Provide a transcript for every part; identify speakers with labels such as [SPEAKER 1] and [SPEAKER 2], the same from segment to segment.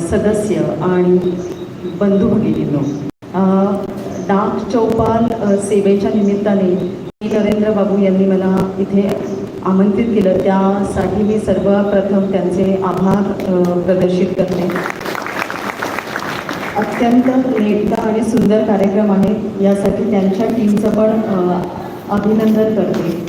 [SPEAKER 1] सदस्य आणि बंधू भगिनींनो डाक चौपाल सेवेच्या निमित्ताने पी नरेंद्र बाबू यांनी मला इथे आमंत्रित केलं. त्यासाठी मी सर्वप्रथम त्यांचे आभार प्रदर्शित करते. अत्यंत नेटका आणि सुंदर कार्यक्रम आहे. यासाठी त्यांच्या टीमचं पण अभिनंदन करते.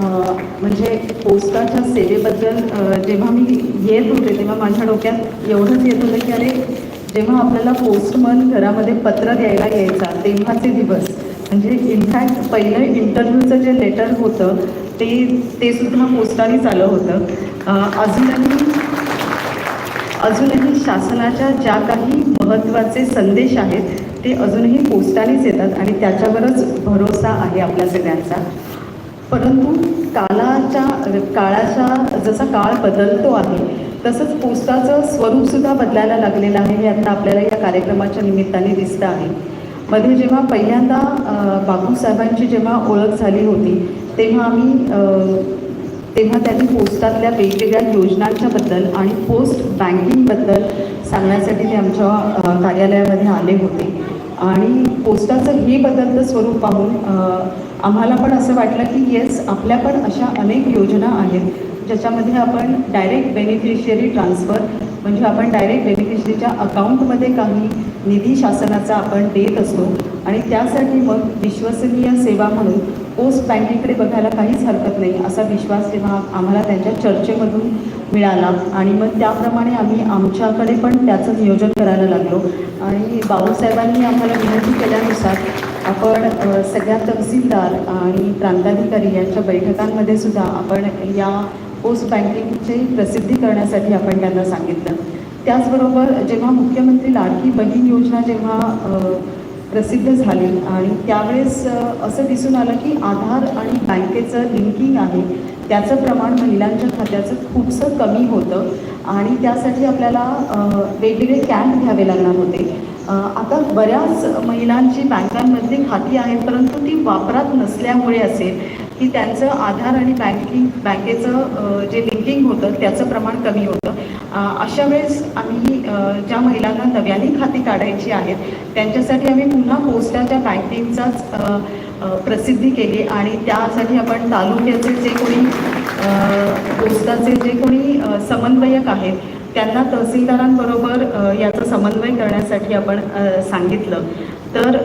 [SPEAKER 1] म्हणजे पोस्टाच्या सेवेबद्दल जेव्हा मी येत होते तेव्हा माझ्या डोक्यात एवढंच येत होतं की अरे जेव्हा आपल्याला पोस्टमन घरामध्ये पत्र द्यायला यायचा तेव्हाचे दिवस. म्हणजे इनफॅक्ट पहिलं इंटरव्ह्यूचं जे लेटर होतं ते ते सुद्धा पोस्टानेच आलं होतं. अजूनही अजूनही शासनाच्या ज्या काही महत्त्वाचे संदेश आहेत ते अजूनही पोस्टानेच येतात आणि त्याच्यावरच भरोसा आहे आपल्या सगळ्यांचा. परंतु काळाच्या काळाच्या जसा काळ बदलतो आहे तसंच पोस्टाचं स्वरूपसुद्धा बदलायला लागलेलं आहे हे आता आपल्याला या कार्यक्रमाच्या निमित्ताने दिसतं आहे. मध्ये जेव्हा पहिल्यांदा बाबूसाहेबांची बापूसाहेबांची जेव्हा ओळख झाली होती तेव्हा आम्ही तेव्हा त्यांनी पोस्टातल्या वेगवेगळ्या योजनांच्याबद्दल आणि पोस्ट बँकिंगबद्दल सांगण्यासाठी ते आमच्या कार्यालयामध्ये आले होते. आणि पोस्टाचं हे बदलतं स्वरूप पाहून आम्हाला पण असं वाटलं की येस आपल्या पण अशा अनेक योजना आहेत ज्याच्यामध्ये आपण डायरेक्ट बेनिफिशियरी ट्रान्सफर म्हणजे आपण डायरेक्ट बेनिफिशरीच्या अकाउंटमध्ये काही निधी शासनाचा आपण देत असतो. आणि त्यासाठी मग विश्वसनीय सेवा म्हणून पोस्ट बँकिंगकडे बघायला काहीच हरकत नाही असा विश्वास तेव्हा आम्हाला त्यांच्या चर्चेमधून मिळाला. आणि मग त्याप्रमाणे आम्ही आमच्याकडे पण त्याचं नियोजन करायला लागलो. आणि बाबासाहेबांनी आम्हाला विनंती केल्यानुसार आपण सगळ्या तहसीलदार आणि प्रांताधिकारी यांच्या बैठकांमध्ये सुद्धा आपण या पोस्ट बँकिंगची प्रसिद्धी करण्यासाठी आपण त्यांना सांगितलं. त्याचबरोबर जेव्हा मुख्यमंत्री लाडकी बहीण योजना जेव्हा प्रसिद्ध झाली. आणि त्यावेळेस असं दिसून आलं की आधार आणि बँकेचं लिंकिंग आहे. त्याचं प्रमाण महिलांच्या खात्याचं खूपसं कमी होतं. आणि त्यासाठी आपल्याला वेगवेगळे कॅम्प घ्यावे लागणार होते. आता बऱ्याच महिलांची बँकांमधली खाती आहेत परंतु ती वापरात नसल्यामुळे असेल. की त्यांचं आधार आणि बँकिंग बँकेचं जे लिंकिंग होतं त्याचं प्रमाण कमी होतं. अशा वेळेस आम्ही ज्या महिलांना नव्याने खाती काढायची आहेत त्यांच्यासाठी आम्ही पुन्हा पोस्टाच्या बँकिंगचाच प्रसिद्धी केली आणि त्यासाठी आपण तालुक्याचे जे कोणी पोस्टाचे जे कोणी समन्वयक आहेत त्यांना तहसीलदारांबरोबर याचा समन्वय करण्यासाठी आपण सांगितलं. तर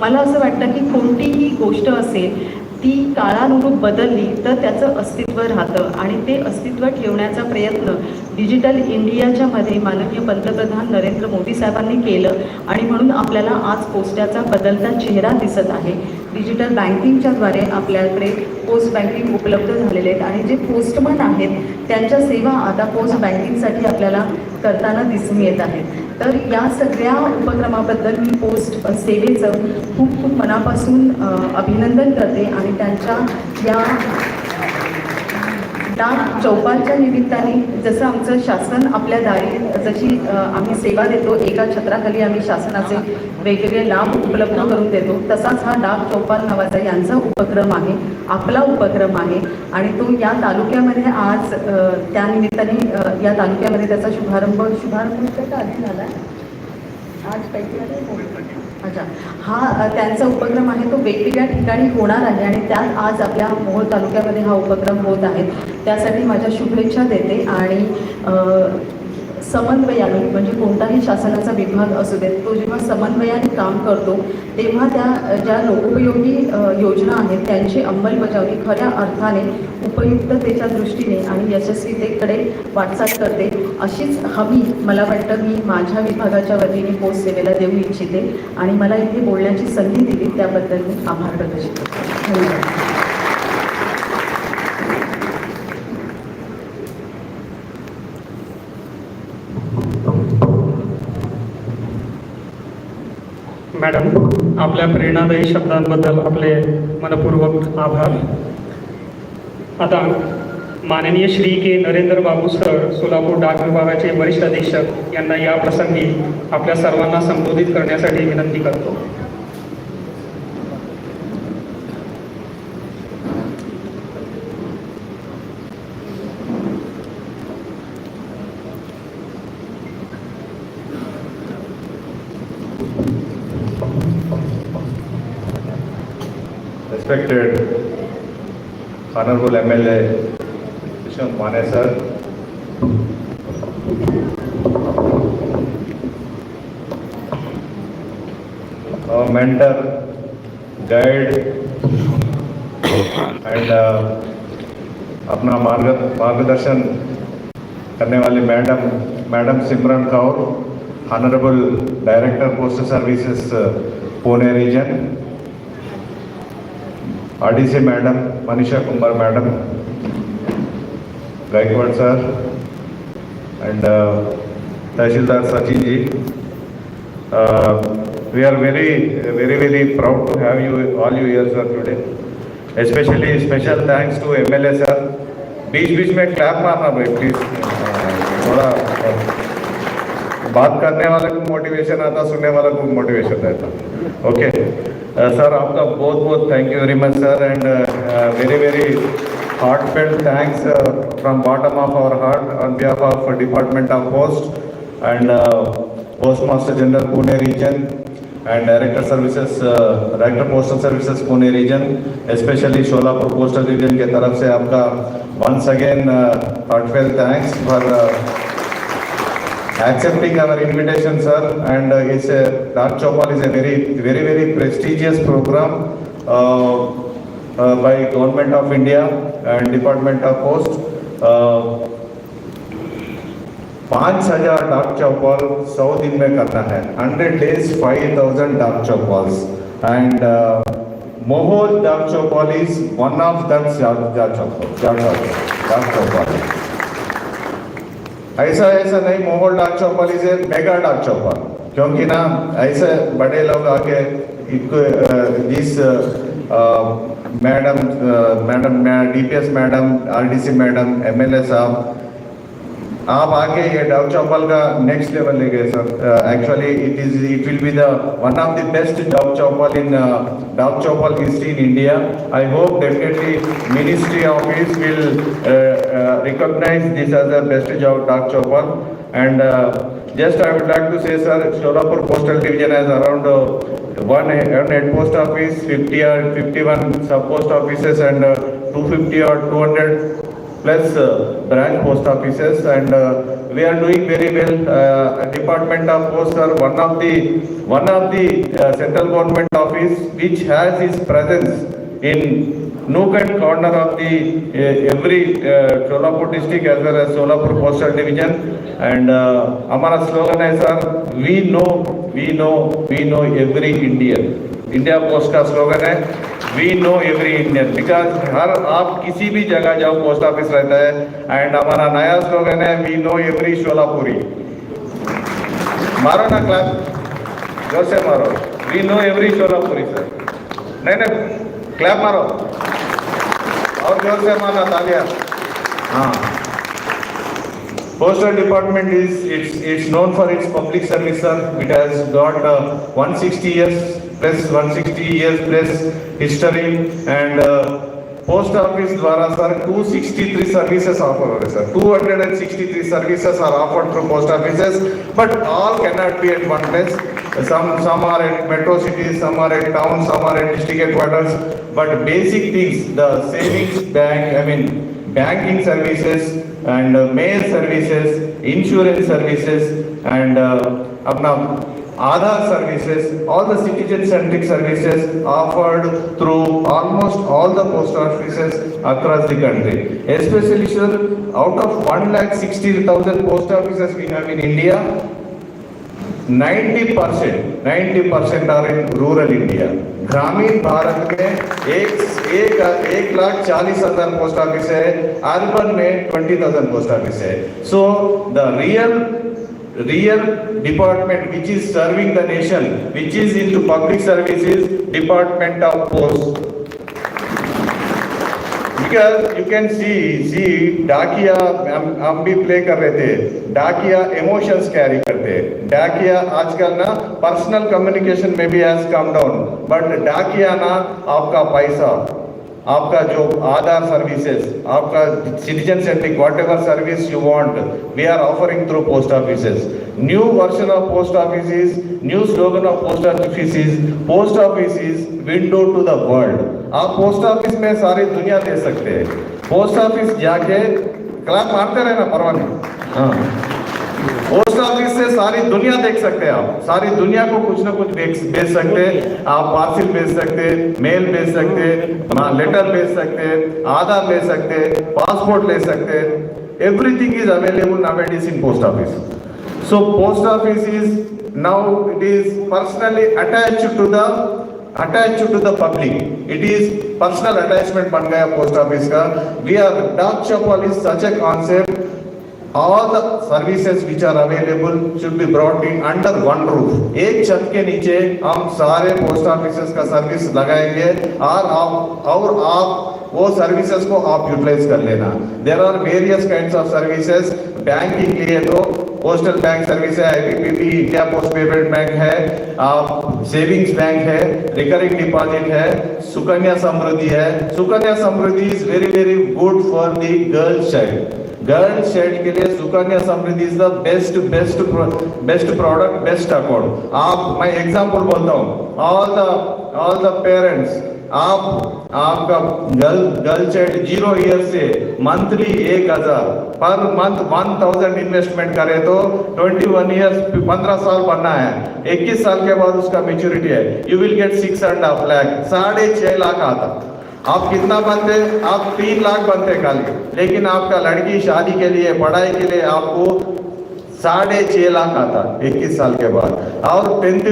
[SPEAKER 1] मला असं वाटतं की कोणतीही गोष्ट असेल ती काळानुरूप बदलली तर त्याचं अस्तित्व राहतं. आणि ते अस्तित्व ठेवण्याचा प्रयत्न डिजिटल इंडियाच्या मध्ये माननीय पंतप्रधान नरेंद्र मोदी साहेबांनी केलं आणि म्हणून आपल्याला आज पोस्टाचा बदलता चेहरा दिसत आहे. डिजिटल बँकिंगच्याद्वारे आपल्याकडे पोस्ट बँकिंग उपलब्ध झालेले आहेत आणि जे पोस्टमन आहेत त्यांच्या सेवा आता पोस्ट बँकिंगसाठी आपल्याला करताना दिसून येत आहेत. तर या सगळ्या उपक्रमाबद्दल मी पोस्ट सेवेचं खूप खूप मनापासून अभिनंदन करते आणि त्यांच्या या डाक चौपालच्या निमित्ताने जसं आमचं शासन आपल्या दारी जशी आम्ही सेवा देतो एका छत्राखाली आम्ही शासनाचे वेगवेगळे लाभ उपलब्ध करून देतो तसाच हा डाक चौपाल नावाचा यांचा उपक्रम आहे आपला उपक्रम आहे. आणि तो या तालुक्यामध्ये आज त्या निमित्ताने या तालुक्यामध्ये त्याचा शुभारंभ शुभारंभ त्याचा आधी झाला आज पैकी अच्छा. हा त्यांचा उपक्रम आहे तो वेगवेगळ्या ठिकाणी होणार आहे आणि त्यात आज आपल्या मोहोळ तालुक्यामध्ये हा उपक्रम होत आहे. त्यासाठी माझ्या शुभेच्छा देते आणि समन्वयाने म्हणजे कोणताही शासनाचा विभाग असू देत तो जेव्हा समन्वयाने काम करतो तेव्हा त्या ज्या लोकोपयोगी योजना आहेत त्यांची अंमलबजावणी खऱ्या अर्थाने उपयुक्ततेच्या दृष्टीने आणि यशस्वीतेकडे वाटचाल करते अशीच हमी मला वाटतं मी माझ्या विभागाच्या वतीने पोस्ट सेवेला देऊ इच्छिते आणि मला इथे बोलण्याची संधी दिली त्याबद्दल मी आभार प्रदर्शित करतो. धन्यवाद.
[SPEAKER 2] आपल्या प्रेरणादायी शब्दांबद्दल आपले मनपूर्वक आभार. आता माननीय श्री के नरेंद्र बाबू सर सोलापूर डाक विभागाचे वरिष्ठ अधीक्षक यांना या प्रसंगी आपल्या सर्वांना संबोधित करण्यासाठी विनंती करतो.
[SPEAKER 3] Respected Honorable MLA Vishnu Mane sir, our mentor, guide, and uh, अपना मार्ग मार्गदर्शन करने वाली madam madam Simran Kaur honourable director postal services Pune region RDC madam, Manisha Kumar madam, Gaikwad sir and tehsildar Sachin ji. We are very very very proud to have you, all you here, sir, today. Especially special thanks to MLA sir. बीच बीच में clap मारना भाई please थोड़ा बात करने वाले को मोटिवेशन आता, सुनने वाले को मोटिवेशन रहता. ओके सर आपका बहुत बहुत thank you very much sir and very very heartfelt thanks from bottom of our heart on behalf of department of post and post master general Pune region and director services director postal services Pune region specially Sholapur postal region के तरफ़ से आपका once again heartfelt thanks for accepting our invitation, sir. And uh, it's a Dark Chopal is a very, very, very prestigious program uh, uh, by Government of India and Department of Post. Uh, पाँच हज़ार डाक चौपाल सौ दिन में करना है hundred days five thousand डाक Chaupals and Mohol Dak Chaupal is one of that Dak Chaupal Dak चौपाल ऐसा ऐसा नहीं मोहल डाक चौपाल ए मेगा डाक चौपाल। क्योंकि ना, ऐसे बड़े लोग आके जिस madam madam DPS madam, RDC madam, MLA sahab आप आके ये डाक चौपाल का नेक्स्ट लेवल ले गए sir actually it is it will be the one of the best Dak Chaupal in Dak Chaupal history in India I hope definitely ministry office will recognize this as the best job डाक चौपाल and uh, just I would like to say sir Sholapur postal division has around uh, one he- one head post office 50 or 51 sub post offices and uh, 250 or 200 plus uh, branch post offices and uh, we are doing very well. Uh, Department of Post are one of the one of the uh, central government office which has its presence in nook and corner of the uh, every uh, Solapur district as well as Solapur postal division and uh, हमारा slogan है sir we know we know we know every Indian India post का slogan है we know every Indian because हर आप किसी भी जगह जाओ post office रहता है एंड हमारा नया स्लोगन है वी नो एवरी शोलापुरी मारो ना क्लैप ज़ोर से मारो। We know every Sholapuri sir नहीं नहीं क्लैप मारो। और ज़ोर से मारना तालिया। हाँ। Postal Department is, it's, it's known for its public service, sir. It has got uh, 160 years plus 160 years plus history and uh, post office द्वारा sir 263 services offer हो रहे sir 263 services are offered through post offices but all cannot be at one place some some are at metro cities some are at towns some are at district headquarters but basic things the savings bank I mean banking services and uh, mail services, insurance services and uh, अपना Aadhaar services, all the citizen-centric services offered through almost all the post offices across the country. Especially, sir, out of one lakh sixty thousand post offices we have in India, 90 percent 90 percent are in rural India ग्रामीण भारत में एक एक एक लाख चालीस हज़ार post office है urban में ट्वेंटी थाउज़ेंड पोस्ट ऑफ़िस है so the real which is serving the nation which is in to public service is department of post because you can see see डाकिया हम हम भी प्ले कर रहे थे डाकिया इमोशंस कैरी करते हैं डाकिया आजकल ना पर्सनल कम्युनिकेशन में भी हैज़ कम डाउन बट डाकिया ना आपका जो आधार सर्विसेज़ आपका citizen centric whatever service you want we are offering through post offices new version of post office new slogan of post office post office window to the world आप पोस्ट office में सारी दुनिया दे सकते हैं। पोस्ट ऑफ़िस जाके class मारते रहना नहीं। हाँ। पोस्ट ऑफ़िस से सारी दुनिया देख सकते हैं आप। सारी दुनिया को कुछ ना कुछ भेज सकते हैं। आप पार्सल भेज सकते हैं, मेल भेज सकते हैं लेटर भेज सकते हैं, आधार ले सकते हैं, पासपोर्ट ले सकते हैं। Everything is available now it is in post office so post office is now it is personally attach to the attach to the public it is personal attachment बन गया पोस्ट ऑफ़िस का। We are doctor Chaupal such a concept all the services which are available should be brought in under one roof. एक छत के नीचे हम सारे post offices का सर्विस लगाएँगे और आप और आप वो सर्विसेज़ को आप यूटिलाइज कर लेना। There are various kinds of services banking के लिए तो पोस्टल बैंक सर्विस है IPPB India post payment bank है, आप सेविंग्स बैंक है रिकरिंग डिपॉजिट है, सुकन्या समृद्धि है। Sukanya Samriddhi is very very good for the girl child girl child के लिए Sukanya Samriddhi is the best best best product best account आप, मैं example बोलता हूँ. All the all the parents आप, आपका girl girl child zero year से monthly एक हज़ार. Per month one thousand investment करे तो ट्वेंटी वन ईयर्स पंद्रह साल बनना है. इक्कीस साल के बाद उसका मेच्योरिटी है. You will get six and half lakh साढ़े छह लाख आता. आप कितना बनते, आप तीन लाख बनते खाली। लेकिन आपका लड़की शादी के लिए, पढ़ाई के लिए आपको साढ़े छह लाख आता, इक्कीस साल के बाद। और टेंथ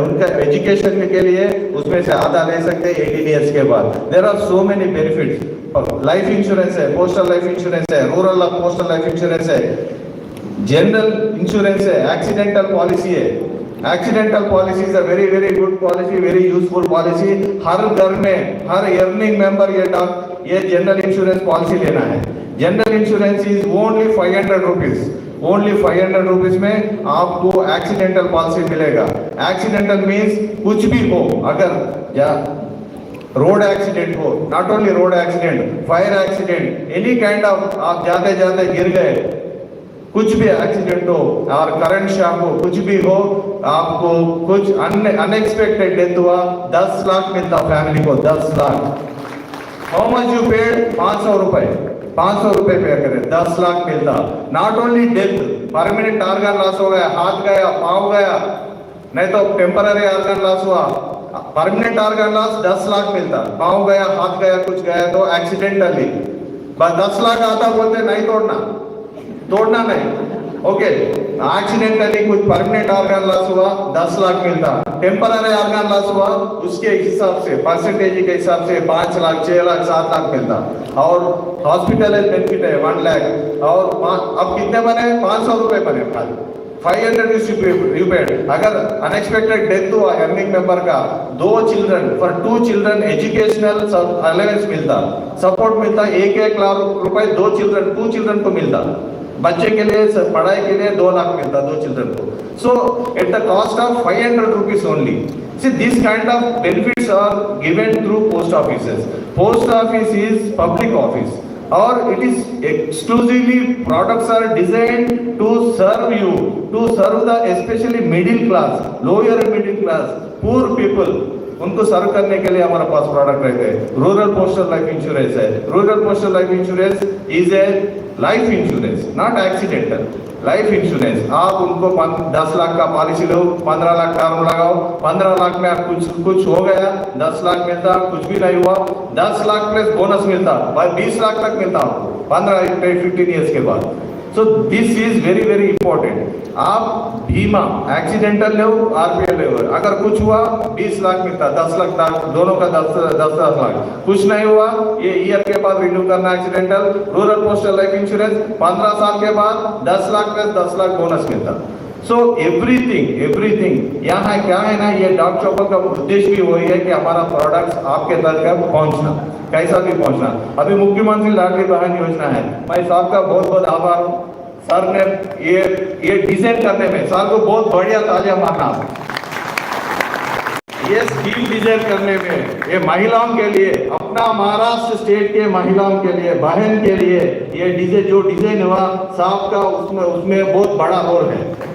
[SPEAKER 3] उनका एजुकेशन के लिए उसमें से आधा ले सकते हैं एटीन ईयर्स के बाद। There are so many benefits life insurance है पोस्टल लाइफ इंश्योरेंस है रूरल पोस्टल लाइफ इंश्योरेंस है। जनरल इंश्योरेंस है एक्सीडेंटल पॉलिसी है। Accidental policy is a very very good policy very useful policy हर घर में, हर अर्निंग मेंबर ये dock ये जनरल इंश्योरेंस पॉलिसी लेना है। General insurance is only five hundred rupees only five hundred rupees में आपको एक्सीडेंटल पॉलिसी मिलेगा। एक्सीडेंटल मीन्स कुछ भी हो, अगर, या रोड एक्सीडेंट हो not only road accident fire accident any kind of आप जाते जाते गिर गए कुछ भी एक्सीडेंट हो, और करंट शॉक हो, कुछ भी हो, आपको कुछ अनएक्सपेक्टेड डेथ हुआ, दस लाख मिलता फैमिली को, दस lakh. How much you paid पाँच सौ रुपए। पाँच सौ रुपए पे करें, दस लाख मिलता। Not only death permanent organ loss हो गया, हाथ गया, पाँव गया, नहीं तो टेम्पररी ऑर्गन लॉस हुआ। परमानेंट ऑर्गन लॉस दस लाख मिलता। पाँव गया, हाथ गया, कुछ गया तो एक्सीडेंटली बस दस लाख आता बोलते, नहीं तोड़ना। तोड़ना नहीं। ओके एक्सीडेंटली कुछ परमानेंट ऑर्गन लॉस हुआ, दस लाख मिलता। टेम्पररी ऑर्गन लॉस हुआ, उसके हिसाब से परसेंटेज के हिसाब से पाँच लाख, छह लाख, सात लाख मिलता। और हॉस्पिटल बेनिफिट है वन लाख और अब कितने बने? पाँच सौ रुपए बने खाली। फाइव हंड्रेड यू पेड अगर अनएक्सपेक्टेड डेथ हुआ अर्निंग मेंबर का, दो children for two children educational allowance मिलता। सपोर्ट मिलता एक एक लाख रुपए, दो चिल्ड्रन टू चिल्ड्रन को मिलता। बच्चे के लिए पढ़ाई के लिए दो लाख मिलता है दो चिल्ड्रन को। So at the cost of five hundred rupees only see this kind of benefits are given through post office post office is public office और it is exclusively products are design to serve you to serve the specially middle class lower middle class poor people उनको serve करने के लिए हमारे पास product रहते हैं। Rural postal life insurance है। Rural postal life insurance is a life insurance not accidental life insurance आप उनको दस लाख का पॉलिसी लो, पंद्रह लाख टर्म लगाओ। पंद्रह लाख में आप कुछ कुछ हो गया, दस लाख मिलता, कुछ भी नहीं हुआ। दस लाख प्लस बोनस मिलता, बीस लाख तक मिलता आपको। पंद्रह, फिफ्टीन ईयर्स के बाद। So this is very very important आप बीमा एक्सीडेंटल ले आरपीएल ले अगर कुछ हुआ, बीस लाख मिलता, दस लाख तक दोनों का दस दस दस लाख। कुछ नहीं हुआ, ये ईयर के बाद रिन्यू करना accidental rural postal life insurance पंद्रह साल के बाद दस लाख प्लस दस लाख बोनस मिलता। सो एवरीथिंग एवरीथिंग यहाँ क्या है ना, ये डॉग चौपर का उद्देश्य भी वही है कि हमारा प्रोडक्ट्स आपके तक पहुँचना कैसा भी पहुँचना। अभी मुख्यमंत्री लाडली बहन योजना है। मैं साहब का बहुत बहुत आभार हूँ। सर ने ये ये डिज़ाइन करने में सर को बहुत बढ़िया तालियाँ मारना ये स्कीम डिज़ाइन करने में, ये महिलाओं के लिए, अपना महाराष्ट्र स्टेट के महिलाओं के लिए, बहन के लिए, ये डिज़ाइन जो डिज़ाइन हुआ, साहब का उसमें उसमें बहुत बड़ा रोल है।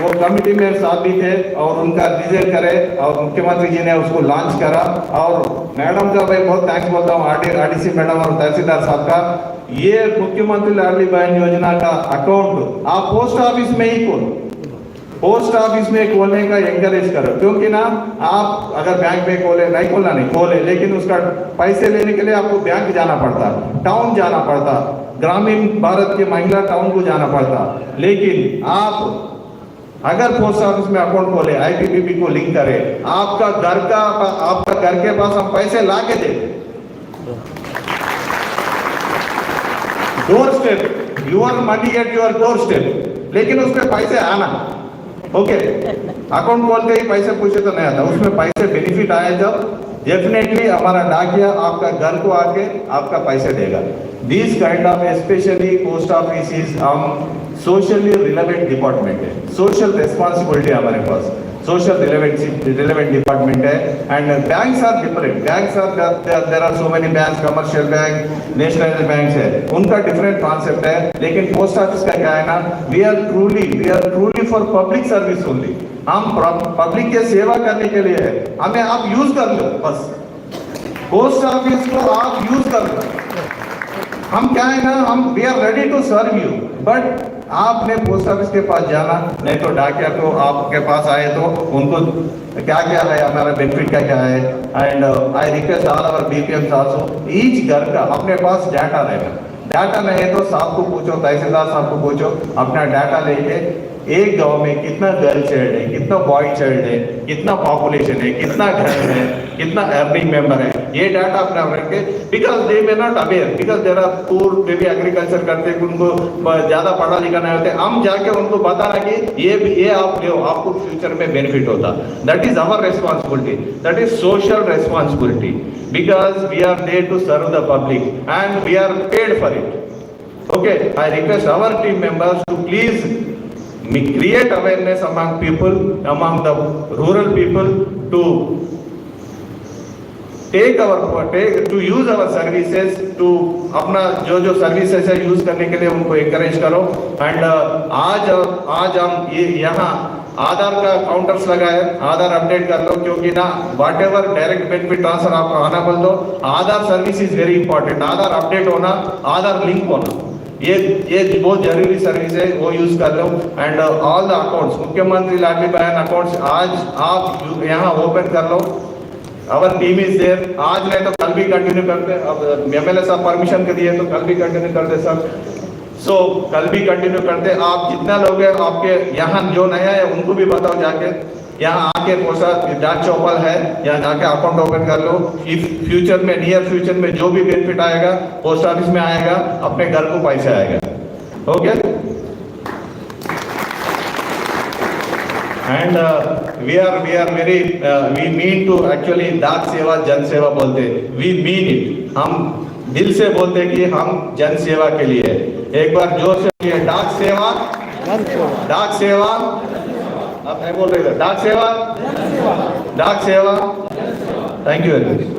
[SPEAKER 3] वो कमिटी में साथ भी थे और उनका रिज़ल्ट करे और मुख्यमंत्री जी ने उसको लॉन्च करा। और मैडम का भाई बहुत थैंक्स बोलता हूँ, आर आरडीसी मैडम और तहसीलदार साहब का। ये मुख्यमंत्री लाडली बहन योजना का अकाउंट आप पोस्ट ऑफ़िस में ही खोलो। पोस्ट ऑफ़िस में खोलने का एंकरेज करो। क्योंकि ना, आप अगर बैंक में खोले, नहीं खोलना नहीं, खोले। लेकिन उसका पैसे लेने के लिए आपको बैंक जाना पड़ता। टाउन जाना पड़ता। ग्रामीण भारत के महिला टाउन को जाना पड़ता। लेकिन आप अगर पोस्ट ऑफ़िस में अकाउंट खोले आईपीपीबी को लिंक करे, आपका घर का, आपका घर के पास हम पैसे ला के दें door step your money at your door step लेकिन उसमें पैसे आना। ओके अकाउंट खोलते ही पैसे पूछे तो नहीं आता। उसमें पैसे बेनिफिट आए जब डेफिनेटली हमारा डाकिया आपका घर को आके आपका पैसे देगा। This kind of specially post office हम सोशली रिलेवेंट डिपार्टमेंट है। सोशल रेस्पॉन्सिबिलिटी हमारे पास। सोशल रिलेवेंट रिलेवेंट डिपार्टमेंट है। And bank are different bank are there are so many bank commercial bank nationalise bank है। उनका डिफरेंट कॉन्सेप्ट है। लेकिन post office का क्या है ना? We are truly we are truly for public service only हम पब्लिक के सेवा करने के लिए है। हमें आप यूज़ कर लो, बस। पोस्ट ऑफ़िस को आप यूज़ कर लो। हम क्या है ना? हम we are ready to serve you but आपने पोस्ट ऑफ़िस के पास जाना, नहीं तो डाकिया तो आपके पास आए तो उनको क्या क्या है, हमारा बेनिफिट क्या क्या है? And I request all our be also each घर का अपने पास डाटा रहेगा। डाटा नहीं है तो साहब को पूछो, तहसीलदार साहब को पूछो, अपना डाटा लेके एक गाँव में कितना गर्ल चाइल्ड है कितना बॉय चाइल्ड है कितना पॉपुलेशन है कितना घर है कितना अर्निंग मेंबर है ये डाटा अपना रख because they may not aware because there are poor मे भी एग्रीकल्चर करते हैं, उनको ज़्यादा पढ़ा लिखा नहीं होते हम जाके उनको बताना कि ये भी ये आप ले आपको फ्यूचर में बेनिफिट होता। That is our responsibility that is social responsibility because we are there to serve the public and we are paid for it Okay, I request our team members to please me- create awareness among people, among the rural people to take our, take, to use our services, to अपना जो जो services है use करने के लिए उनको encourage करो। And uh, आज आज हम ये यहाँ आधार का काउंटर्स लगाए आधार अपडेट कर लो क्योंकि ना whatever direct benefit transfer आपको आना बोल दो। Aadhaar service is very important Aadhaar update होना आधार लिंक होना। ये ये बहुत ज़रूरी सर्विस है वो यूज़ कर लो एंड ऑल द अकाउंट्स मुख्यमंत्री लाडली बहन अकाउंट्स आज आप यहाँ ओपन कर लो। अवर टीम इज़ देयर आज नहीं तो कल भी कंटिन्यू करते। अब एमएलए साहब परमिशन के दिए तो कल भी कंटिन्यू करते सर सो so, कल भी कंटिन्यू करते। आप जितना लोग हैं आपके यहाँ जो नया है उनको भी बताओ जाके। यहाँ आके पोसा डाक चौपल है यहाँ जाके अकाउंट ओपन कर लो। इफ़ फ्यूचर में नियर फ्यूचर में जो भी बेनिफिट आएगा पोस्ट ऑफ़िस में आएगा, अपने घर को पैसे आएगा। Okay and we are we are very we mean to actually डाक सेवा जन सेवा बोलते वी मीन इट हम दिल से बोलते कि हम जन सेवा के लिए एक बार ज़ोर से डाक सेवा डाक सेवा आप नहीं बोल रहे थे डाक सेवा। डाक सेवा। Thank you very much